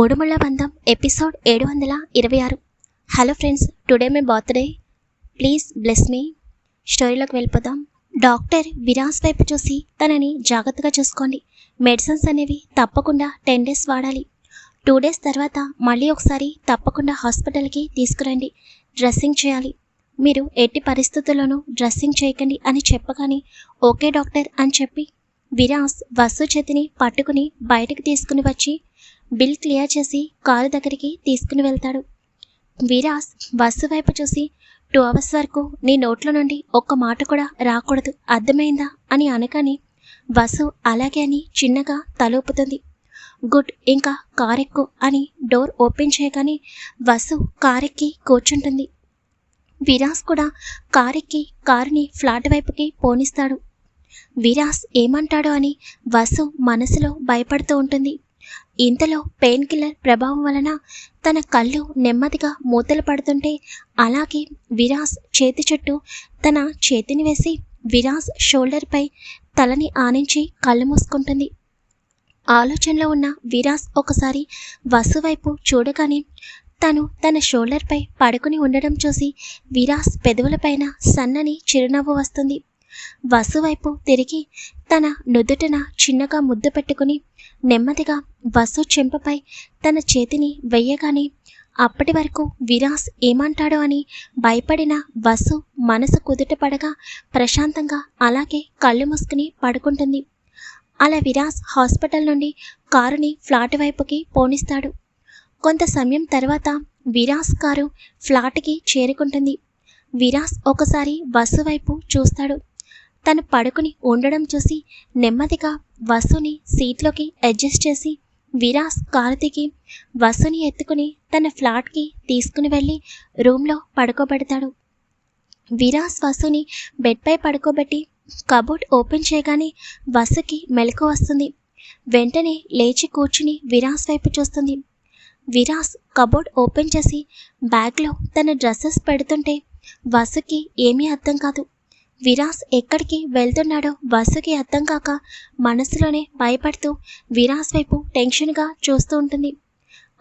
మూడుముళ్ళ బంధం ఎపిసోడ్ ఏడు వందల ఇరవై ఆరు. Hello friends today my birthday. Please bless me. స్టోరీలోకి వెళ్ళిపోదాం. డాక్టర్ విరాస్ వైపు చూసి తనని జాగ్రత్తగా చూసుకోండి. మెడిసిన్స్ అనేవి తప్పకుండా టెన్ డేస్ వాడాలి. టూ డేస్ తర్వాత మళ్ళీ ఒకసారి తప్పకుండా హాస్పిటల్కి తీసుకురండి. డ్రెస్సింగ్ చేయాలి. మీరు ఎట్టి పరిస్థితుల్లోనూ డ్రెస్సింగ్ చేయకండి అని చెప్పగానే ఓకే డాక్టర్ అని చెప్పి విరాస్ వసు చేతిని పట్టుకుని బయటకు తీసుకుని వచ్చి బిల్ క్లియర్ చేసి కారు దగ్గరికి తీసుకుని వెళ్తాడు. విరాస్ వసు వైపు చూసి టూ అవర్స్ వరకు నీ నోట్లో నుండి ఒక్క మాట కూడా రాకూడదు. అర్థమైందా? అని అనగానే వసు అలాగే అని చిన్నగా తలూపుతుంది గుడ్ ఇంకా కారెక్కు అని డోర్ ఓపెన్ చేయగానే వసు కారెక్కి కూర్చుంటుంది. విరాస్ కూడా కారెక్కి కారుని ఫ్లాట్ వైపుకి పోనిస్తాడు. విరాస్ ఏమంటాడో అని వసు మనసులో భయపడుతూ ఉంటుంది. ఇంతలో పెయిన్ కిల్లర్ ప్రభావం వలన తన కళ్ళు నెమ్మదిగా మూతలు పడుతుంటే అలాగే విరాస్ చేతి చుట్టూ తన చేతిని వేసి విరాస్ షోల్డర్పై తలని ఆనించి కళ్ళు మూసుకుంటుంది. ఆలోచనలో ఉన్న విరాస్ ఒకసారి వసు వైపు చూడగానే తను తన షోల్డర్పై పడుకుని ఉండడం చూసి విరాస్ పెదవులపైన సన్నని చిరునవ్వు వస్తుంది. వసువైపు తిరిగి తన నుదుటన చిన్నగా ముద్దు పెట్టుకుని నెమ్మదిగా వసు చెంపపై తన చేతిని వెయ్యగానే అప్పటి వరకు విరాస్ ఏమంటాడో అని భయపడిన వసు మనసు కుదుట పడగా ప్రశాంతంగా అలాగే కళ్ళు మూసుకుని పడుకుంటుంది. అలా విరాస్ హాస్పిటల్ నుండి కారుని ఫ్లాట్ వైపుకి పోనిస్తాడు. కొంత సమయం తర్వాత విరాస్ కారు ఫ్లాట్కి చేరుకుంటుంది. విరాస్ ఒకసారి వసు వైపు చూస్తాడు. తను పడుకుని ఉండడం చూసి నెమ్మదిగా వసుని సీట్లోకి అడ్జస్ట్ చేసి విరాస్ కారుతికి వసుని ఎత్తుకుని తన ఫ్లాట్కి తీసుకుని వెళ్ళి రూమ్లో పడుకోబెడతాడు. విరాస్ వసుని బెడ్పై పడుకోబెట్టి కబోర్డ్ ఓపెన్ చేయగానే వసుకి మెలకు వస్తుంది. వెంటనే లేచి కూర్చుని విరాస్ వైపు చూస్తుంది. విరాస్ కబోర్డ్ ఓపెన్ చేసి బ్యాగ్లో తన డ్రెస్సెస్ పెడుతుంటే వసుకి ఏమీ అర్థం కాదు. విరాస్ ఎక్కడికి వెళ్తున్నాడో బస్సుకి అర్థం కాక మనసులోనే భయపడుతూ విరాస్ వైపు టెన్షన్గా చూస్తూ ఉంటుంది.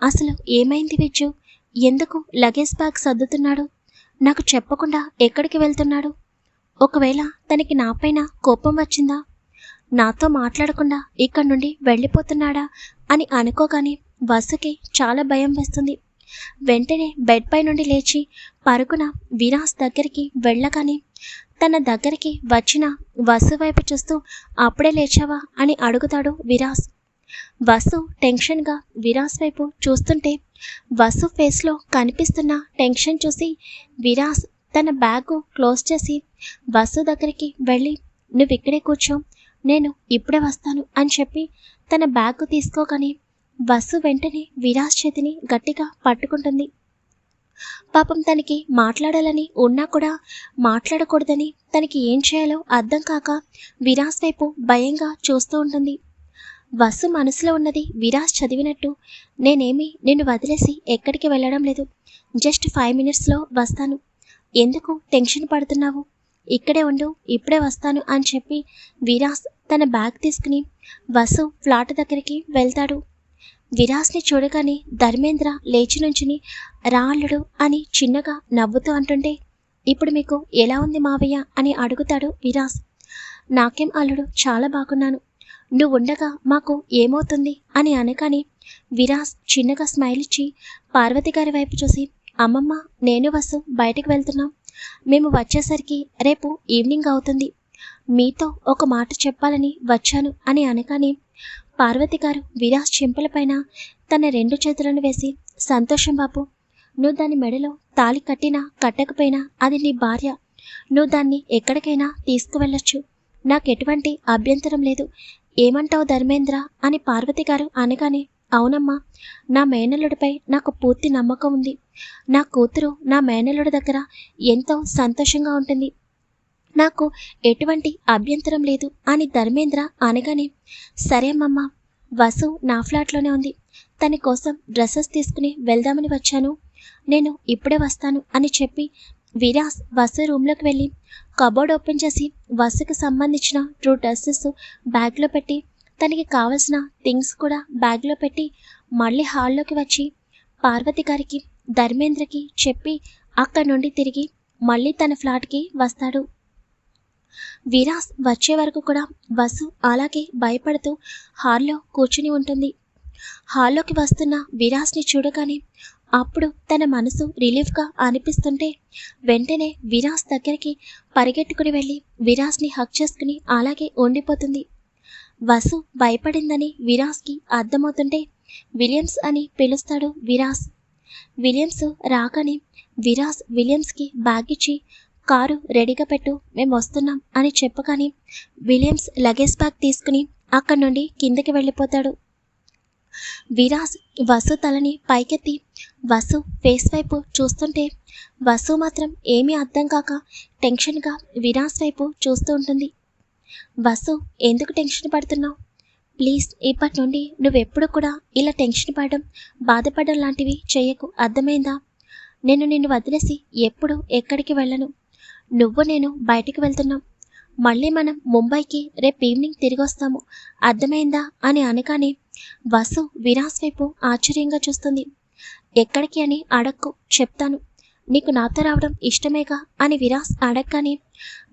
అసలు ఏమైంది విజ్జు ఎందుకు లగేజ్ బ్యాగ్ సర్దుతున్నాడు? నాకు చెప్పకుండా ఎక్కడికి వెళ్తున్నాడు? ఒకవేళ తనకి నాపైన కోపం వచ్చిందా? నాతో మాట్లాడకుండా ఇక్కడి నుండి వెళ్ళిపోతున్నాడా అని అనుకోగానే బస్సుకి చాలా భయం వేస్తుంది. వెంటనే బెడ్ పై నుండి లేచి పరుగున విరాస్ దగ్గరికి వెళ్ళగానే తన దగ్గరికి వచ్చిన వసు వైపు చూస్తూ అప్పుడే లేచావా? అని అడుగుతాడు విరాస్. వసు టెన్షన్గా విరాస్ వైపు చూస్తుంటే వసు ఫేస్లో కనిపిస్తున్న టెన్షన్ చూసి విరాస్ తన బ్యాగు క్లోజ్ చేసి వసు దగ్గరికి వెళ్ళి నువ్వు ఇక్కడే కూర్చో నేను ఇప్పుడే వస్తాను అని చెప్పి తన బ్యాగు తీసుకోగానే వసు వెంటనే విరాస్ చేతిని గట్టిగా పట్టుకుంటుంది. పాపం తనకి మాట్లాడాలని ఉన్నా కూడా మాట్లాడకూడదని తనకి ఏం చేయాలో అర్థం కాక విరాస్ వైపు భయంగా చూస్తూ ఉంటుంది. వసు మనసులో ఉన్నది విరాస్ చదివినట్టు. నేనేమి నిన్ను వదిలేసి ఎక్కడికి వెళ్ళడం లేదు. జస్ట్ ఫైవ్ మినిట్స్లో వస్తాను. ఎందుకు టెన్షన్ పడుతున్నావు? ఇక్కడే ఉండు ఇప్పుడే వస్తాను అని చెప్పి విరాస్ తన బ్యాగ్ తీసుకుని వసు ఫ్లాట్ దగ్గరికి వెళ్తాడు. విరాస్ని చూడగానే ధర్మేంద్ర లేచి నుంచుని రాళ్ళుడు అని చిన్నగా నవ్వుతూ అంటుంటే ఇప్పుడు మీకు ఎలా ఉంది మావయ్య అని అడుగుతాడు విరాస్ నాకేం అల్లుడు చాలా బాగున్నాను. నువ్వు ఉండగా మాకు ఏమవుతుంది అని అనగానే విరాస్ చిన్నగా స్మైల్ ఇచ్చి పార్వతి గారి వైపు చూసి అమ్మమ్మ నేను వసు బయటకు వెళ్తున్నాం. మేము వచ్చేసరికి రేపు ఈవినింగ్ అవుతుంది. మీతో ఒక మాట చెప్పాలని వచ్చాను అని అనగానే పార్వతి గారు విరాస్ చెంపలపైన తన రెండు చేతులను వేసి సంతోషం బాబు నువ్వు దాని మెడలో తాళి కట్టినా కట్టకపోయినా అది నీ భార్య. నువ్వు దాన్ని ఎక్కడికైనా తీసుకువెళ్ళొచ్చు. నాకు ఎటువంటి అభ్యంతరం లేదు. ఏమంటావు ధర్మేంద్ర? అని పార్వతి గారు అనగానే అవునమ్మా నా మేనల్లుడిపై నాకు పూర్తి నమ్మకం ఉంది. నా కూతురు నా మేనల్లుడి దగ్గర ఎంతో సంతోషంగా ఉంటుంది. నాకు ఎటువంటి అభ్యంతరం లేదు అని ధర్మేంద్ర అనగానే సరే అమ్మమ్మ వసు నా ఫ్లాట్లోనే ఉంది. తన కోసం డ్రెస్సెస్ తీసుకుని వెళ్దామని వచ్చాను. నేను ఇప్పుడే వస్తాను అని చెప్పి విరాస్ వసు రూమ్లోకి వెళ్ళి కబోర్డ్ ఓపెన్ చేసి వసుకు సంబంధించిన టూ డ్రెస్సెస్ బ్యాగ్లో పెట్టి తనకి కావలసిన థింగ్స్ కూడా బ్యాగ్లో పెట్టి మళ్ళీ హాల్లోకి వచ్చి పార్వతి గారికి ధర్మేంద్రకి చెప్పి అక్కడి నుండి తిరిగి మళ్ళీ తన ఫ్లాట్కి వస్తాడు. విరాస్ వచ్చే వరకు కూడా వసు అలాగే భయపడుతూ హాల్లో కూర్చుని ఉంటుంది. హాల్లోకి వస్తున్న విరాస్ని చూడగానే అప్పుడు తన మనసు రిలీఫ్గా అనిపిస్తుంటే వెంటనే విరాస్ దగ్గరికి పరిగెట్టుకుని వెళ్ళి విరాస్ని హక్ చేసుకుని అలాగే ఉండిపోతుంది. వసు భయపడిందని విరాస్కి అర్థమవుతుంటే విలియమ్స్ అని పిలుస్తాడు విరాస్. విలియమ్స్ రాకని విరాస్ విలియమ్స్కి బ్యాగ్ ఇచ్చి కారు రెడీగా పెట్టు మేము వస్తున్నాం అని చెప్పగానే విలియమ్స్ లగేజ్ బ్యాగ్ తీసుకుని అక్కడి నుండి కిందకి వెళ్ళిపోతాడు. విరాస్ వసు తలని పైకెత్తి వసు ఫేస్ వైపు చూస్తుంటే వసు మాత్రం ఏమీ అర్థం కాక టెన్షన్గా విరాస్ వైపు చూస్తూ ఉంటుంది. వసు ఎందుకు టెన్షన్ పడుతున్నావు? ప్లీజ్ ఇప్పటి నుండి నువ్వెప్పుడు కూడా ఇలా టెన్షన్ పడడం బాధపడడం లాంటివి చేయకు. అర్థమైందా? నేను నిన్ను వదిలేసి ఎప్పుడు ఎక్కడికి వెళ్ళను. నువ్వు నేను బయటికి వెళ్తున్నాం. మళ్ళీ మనం ముంబైకి రేపు ఈవినింగ్ తిరిగి వస్తాము. అర్థమైందా? అని అనగానే వసు విరాస్ వైపు ఆశ్చర్యంగా చూస్తుంది. ఎక్కడికి అని అడక్కు చెప్తాను. నీకు నాతో రావడం ఇష్టమేగా? అని విరాస్ అడగగానే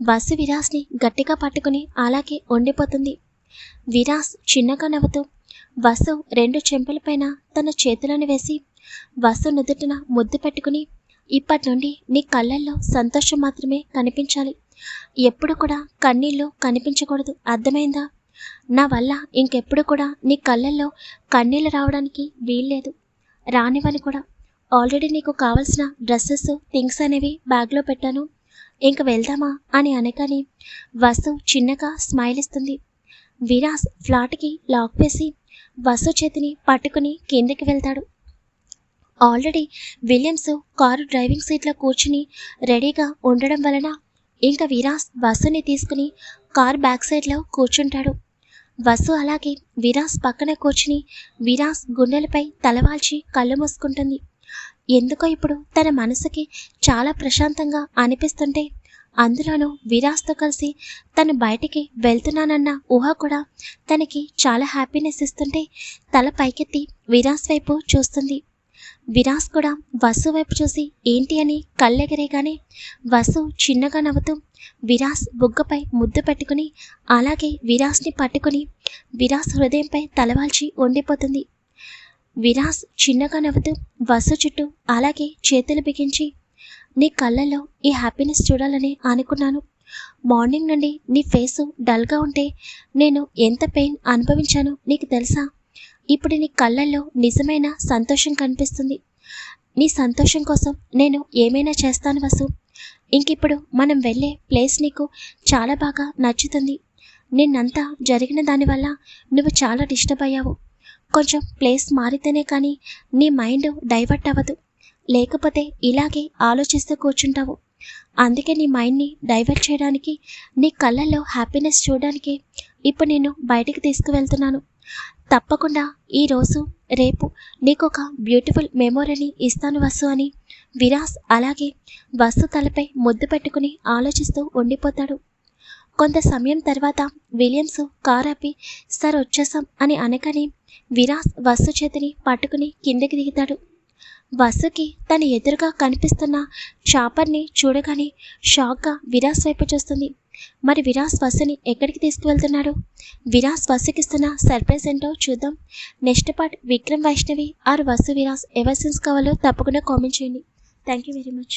వసు విరాస్ని గట్టిగా పట్టుకుని అలాగే ఉండిపోతుంది. విరాస్ చిన్నగా నవ్వుతూ వసు రెండు చెంపలపైన తన చేతులను వేసి వసు నుదుటిన ముద్దు పెట్టుకుని ఇప్పటి నుండి నీ కళ్ళల్లో సంతోషం మాత్రమే కనిపించాలి. ఎప్పుడు కూడా కన్నీళ్ళు కనిపించకూడదు. అర్థమైందా? నా వల్ల ఇంకెప్పుడు కూడా నీ కళ్ళల్లో కన్నీళ్ళు రావడానికి వీల్లేదు. రానివని కూడా. ఆల్రెడీ నీకు కావలసిన డ్రెస్సెస్ థింగ్స్ అనేవి బ్యాగ్లో పెట్టాను. ఇంక వెళ్దామా అని అనగానే వసు చిన్నగా స్మైల్ ఇస్తుంది. విరాస్ ఫ్లాట్కి లాక్ వేసి వసు చేతిని పట్టుకుని కిందకి వెళ్తాడు. ఆల్రెడీ విలియమ్స్ కారు డ్రైవింగ్ సీట్లో కూర్చుని రెడీగా ఉండడం వలన ఇంకా విరాస్ బస్సుని తీసుకుని కార్ బ్యాక్ సైడ్లో కూర్చుంటాడు. బస్సు అలాగే విరాస్ పక్కన కూర్చుని విరాస్ గుండెలపై తలవాల్చి కళ్ళు మూసుకుంటుంది. ఎందుకో ఇప్పుడు తన మనసుకి చాలా ప్రశాంతంగా అనిపిస్తుంటే అందులోనూ విరాస్తో కలిసి తను బయటికి వెళ్తున్నానన్న ఊహ కూడా తనకి చాలా హ్యాపీనెస్ ఇస్తుంటే తల పైకెత్తి విరాస్ వైపు చూస్తుంది. విరాస్ కూడా వసు వైపు చూసి ఏంటి అని కళ్ళెగరేగానే వసు చిన్నగా నవ్వుతూ విరాస్ బుగ్గపై ముద్దు పెట్టుకుని అలాగే విరాస్ని పట్టుకుని విరాస్ హృదయంపై తలవాల్చి ఉండిపోతుంది. విరాస్ చిన్నగా నవ్వుతూ వసు చుట్టూ అలాగే చేతులు బిగించి నీ కళ్ళల్లో ఈ హ్యాపీనెస్ చూడాలని అనుకున్నాను. మార్నింగ్ నుండి నీ ఫేసు డల్గా ఉంటే నేను ఎంత పెయిన్ అనుభవించానో నీకు తెలుసా? ఇప్పుడు నీ కళ్ళల్లో నిజమైన సంతోషం కనిపిస్తుంది. నీ సంతోషం కోసం నేను ఏమైనా చేస్తాను వసు? ఇంకిప్పుడు మనం వెళ్ళే ప్లేస్ నీకు చాలా బాగా నచ్చుతుంది. నిన్నంతా జరిగిన దానివల్ల నువ్వు చాలా డిస్టర్బ్ అయ్యావు. కొంచెం ప్లేస్ మారితేనే కానీ నీ మైండ్ డైవర్ట్ అవ్వదు. లేకపోతే ఇలాగే ఆలోచిస్తూ కూర్చుంటావు. అందుకే నీ మైండ్ని డైవర్ట్ చేయడానికి నీ కళ్ళల్లో హ్యాపీనెస్ చూడడానికి ఇప్పుడు నేను బయటికి తీసుకువెళ్తున్నాను. తప్పకుండా ఈరోజు రేపు నీకు ఒక బ్యూటిఫుల్ మెమొరీని ఇస్తాను వసు అని. విరాస్ అలాగే వసు తలపై ముద్దు పెట్టుకుని ఆలోచిస్తూ ఉండిపోతాడు. కొంత సమయం తర్వాత విలియమ్స్ కార్ ఆపి సార్ వచ్చేసాం అని అనగానే విరాస్ వసు చేతిని పట్టుకుని కిందకి దిగుతాడు. వసుకి తన ఎదురుగా కనిపిస్తున్న చాపర్ని చూడగానే షాక్గా విరాస్ వైపు చూస్తుంది. మరి విరాస్ వసుని ఎక్కడికి తీసుకువెళ్తున్నాడు? విరాస్ వసుకిస్తున్న సర్ప్రైజ్ ఏంటో చూద్దాం. Next part Vikram Vaishnavi are Vasu Viraj ever scenes కావాలో తప్పకుండా కామెంట్ చేయండి. Thank you very much